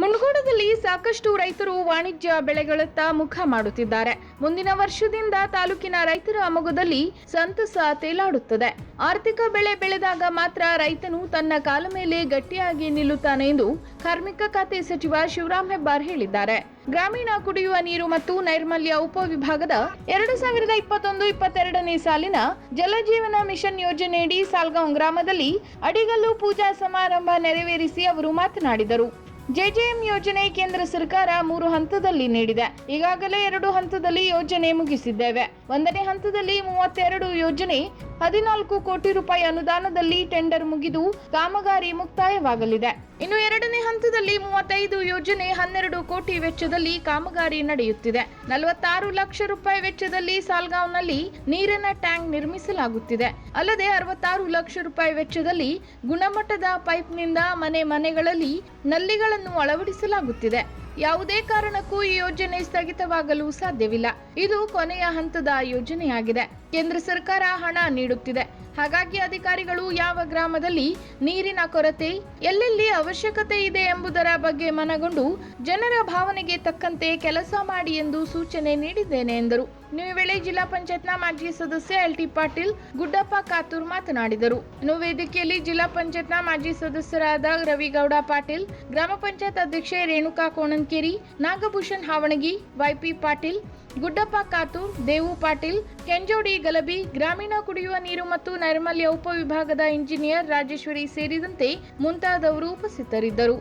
ಮುಂಡಗೋಡದಲ್ಲಿ ಸಾಕಷ್ಟು ರೈತರು ವಾಣಿಜ್ಯ ಬೆಳೆಗಳತ್ತ ಮುಖ ಮಾಡುತ್ತಿದ್ದಾರೆ. ಮುಂದಿನ ವರ್ಷದಿಂದ ತಾಲೂಕಿನ ರೈತರ ಮೊಗದಲ್ಲಿ ಸಂತಸ ತೇಲಾಡುತ್ತದೆ. ಆರ್ಥಿಕ ಬೆಳೆ ಬೆಳೆದಾಗ ಮಾತ್ರ ರೈತನು ತನ್ನ ಕಾಲ ಮೇಲೆ ಗಟ್ಟಿಯಾಗಿ ನಿಲ್ಲುತ್ತಾನೆ ಎಂದು ಕಾರ್ಮಿಕ ಖಾತೆ ಸಚಿವ ಶಿವರಾಮ್ ಹೆಬ್ಬಾರ್ ಹೇಳಿದ್ದಾರೆ. ಗ್ರಾಮೀಣ ಕುಡಿಯುವ ನೀರು ಮತ್ತು ನೈರ್ಮಲ್ಯ ಉಪವಿಭಾಗದ ಎರಡು ಸಾವಿರದ ಇಪ್ಪತ್ತೊಂದು ಇಪ್ಪತ್ತೆರಡನೇ ಸಾಲಿನ ಜಲಜೀವನ ಮಿಷನ್ ಯೋಜನೆಯಡಿ ಸಾಲ್ಗಾಂವ್ ಗ್ರಾಮದಲ್ಲಿ ಅಡಿಗಲ್ಲು ಪೂಜಾ ಸಮಾರಂಭ ನೆರವೇರಿಸಿ ಅವರು ಮಾತನಾಡಿದರು. ಜೆಜೆಎಂ ಯೋಜನೆ ಕೇಂದ್ರ ಸರ್ಕಾರ ಮೂರು ಹಂತದಲ್ಲಿ ನೀಡಿದೆ. ಈಗಾಗಲೇ ಎರಡು ಹಂತದಲ್ಲಿ ಯೋಜನೆ ಮುಗಿಸಿದ್ದೇವೆ. ಒಂದನೇ ಹಂತದಲ್ಲಿ ಮೂವತ್ತೆರಡು ಯೋಜನೆ ಹದಿನಾಲ್ಕು ಕೋಟಿ ರೂಪಾಯಿ ಅನುದಾನದಲ್ಲಿ ಟೆಂಡರ್ ಮುಗಿದು ಕಾಮಗಾರಿ ಮುಕ್ತಾಯವಾಗಲಿದೆ. ಇನ್ನು ಎರಡನೇ ಹಂತದಲ್ಲಿ ಮೂವತ್ತೈದು ಯೋಜನೆ ಹನ್ನೆರಡು ಕೋಟಿ ವೆಚ್ಚದಲ್ಲಿ ಕಾಮಗಾರಿ ನಡೆಯುತ್ತಿದೆ. ನಲವತ್ತಾರು ಲಕ್ಷ ರೂಪಾಯಿ ವೆಚ್ಚದಲ್ಲಿ ಸಾಲ್ಗಾಂವ್ನಲ್ಲಿ ನೀರಿನ ಟ್ಯಾಂಕ್ ನಿರ್ಮಿಸಲಾಗುತ್ತಿದೆ. ಅಲ್ಲದೆ ಅರವತ್ತಾರು ಲಕ್ಷ ರೂಪಾಯಿ ವೆಚ್ಚದಲ್ಲಿ ಗುಣಮಟ್ಟದ ಪೈಪ್ನಿಂದ ಮನೆ ಮನೆಗಳಲ್ಲಿ ನಲ್ಲಿಗಳನ್ನು ಅಳವಡಿಸಲಾಗುತ್ತಿದೆ. ಯಾವುದೇ ಕಾರಣಕ್ಕೂ ಈ ಯೋಜನೆ ಸ್ಥಗಿತವಾಗಲು ಸಾಧ್ಯವಿಲ್ಲ. ಇದು ಕೊನೆಯ ಹಂತದ ಯೋಜನೆಯಾಗಿದೆ. ಕೇಂದ್ರ ಸರ್ಕಾರ ಹಣ ನೀಡುತ್ತಿದೆ. ಹಾಗಾಗಿ ಅಧಿಕಾರಿಗಳು ಯಾವ ಗ್ರಾಮದಲ್ಲಿ ನೀರಿನ ಕೊರತೆ, ಎಲ್ಲೆಲ್ಲಿ ಅವಶ್ಯಕತೆ ಇದೆ ಎಂಬುದರ ಬಗ್ಗೆ ಮನಗೊಂಡು ಜನರ ಭಾವನೆಗೆ ತಕ್ಕಂತೆ ಕೆಲಸ ಮಾಡಿ ಎಂದು ಸೂಚನೆ ನೀಡಿದ್ದೇನೆ ಎಂದರು. ಇನ್ನು ವೇಳೆ ಜಿಲ್ಲಾ ಪಂಚಾಯತ್ನ ಮಾಜಿ ಸದಸ್ಯ ಎಲ್ ಟಿ ಪಾಟೀಲ್ ಗುಡ್ಡಪ್ಪ ಕಾತೂರ್ ಮಾತನಾಡಿದರು. ಇನ್ನು ವೇದಿಕೆಯಲ್ಲಿ ಜಿಲ್ಲಾ ಪಂಚಾಯತ್ನ ಮಾಜಿ ಸದಸ್ಯರಾದ ರವಿಗೌಡ ಪಾಟೀಲ್, ಗ್ರಾಮ ಪಂಚಾಯತ್ ಅಧ್ಯಕ್ಷೆ ರೇಣುಕಾ ಕೋಣನ್ಕೇರಿ ನಾಗಭೂಷಣ್ ಹಾವಣಗಿ, ವೈಪಿ ಪಾಟೀಲ್, ಗುಡ್ಡಪ್ಪ ಕಾತೂರ್, ದೇವು ಪಾಟೀಲ್, ಕೆಂಜೋಡಿ ಗಲಬಿ ಗ್ರಾಮೀಣ ಕುಡಿಯುವ ನೀರು ಮತ್ತು ನೈರ್ಮಲ್ಯ ಉಪವಿಭಾಗದ ಇಂಜಿನಿಯರ್ ರಾಜೇಶ್ವರಿ ಸೇರಿದಂತೆ ಮುಂತಾದವರು ಉಪಸ್ಥಿತರಿದ್ದರು.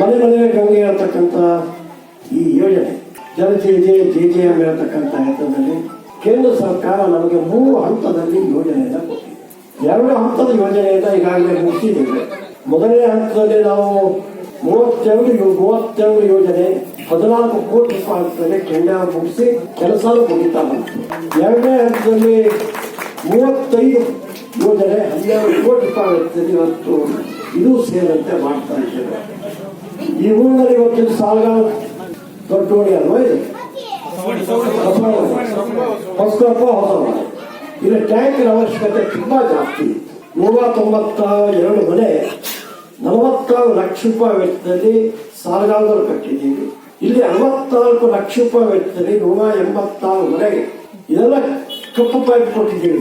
ಮನೆ ಮನೆಗೆ ಈ ಯೋಜನೆ ಜಲ ಜೆ ಜೆ ಜೆ ಕೇಂದ್ರ ಸರ್ಕಾರ ನಮಗೆ ಮೂರು ಹಂತದಲ್ಲಿ ಯೋಜನೆಯನ್ನು ಕೊಟ್ಟಿದೆ. ಎರಡು ಹಂತದ ಯೋಜನೆಯನ್ನು ಈಗಾಗಲೇ ಮುಗಿಸಿದ್ದೇವೆ. ಮೊದಲನೇ ಹಂತದಲ್ಲಿ ನಾವು ಮೂವತ್ತೆರಡು ಮೂವತ್ತೆರಡು ಯೋಜನೆ ಹದಿನಾಲ್ಕು ಕೋಟಿ ರೂಪಾಯಿ ಕೇಂದ್ರ ಮುಗಿಸಿ ಕೆಲಸ ಮುಗಿತಾ ಬಂತು. ಎರಡನೇ ಹಂತದಲ್ಲಿ ಮೂವತ್ತೈದು ಯೋಜನೆ ಹನ್ನೆರಡು ಕೋಟಿ ರೂಪಾಯಿ ವೆಚ್ಚದಲ್ಲಿ ಇವತ್ತು ಇದು ಸೇರಂತೆ ಮಾಡ್ತಾ ಇದ್ದೇವೆ. ಈ ಊರಿನಲ್ಲಿ ಇವತ್ತಿನ ಸಾಲಗಾರ ದೊಡ್ಡೋಣಿ ಅಲ್ವಾ ಹೊಸವ ಇಲ್ಲಿ ಟ್ಯಾಂಕಿನ ಅವಶ್ಯಕತೆ ತುಂಬಾ ಜಾಸ್ತಿ. ನೂರ ತೊಂಬತ್ತ ಎರಡು ಮನೆ ನಲವತ್ತಾರು ಲಕ್ಷ ರೂಪಾಯಿ ವೆಚ್ಚದಲ್ಲಿ ಸಾಲಗಾರರು ಕಟ್ಟಿದ್ದೀವಿ. ಇಲ್ಲಿ ಅರವತ್ನಾಲ್ಕು ಲಕ್ಷ ರೂಪಾಯಿ ವೆಚ್ಚದಲ್ಲಿ ನೂರ ಎಂಬತ್ತಾರು ಮನೆಗೆ ಇದೆಲ್ಲ ಕಪ್ಪು ಪೈಪ್ ಕೊಟ್ಟಿದ್ದೀವಿ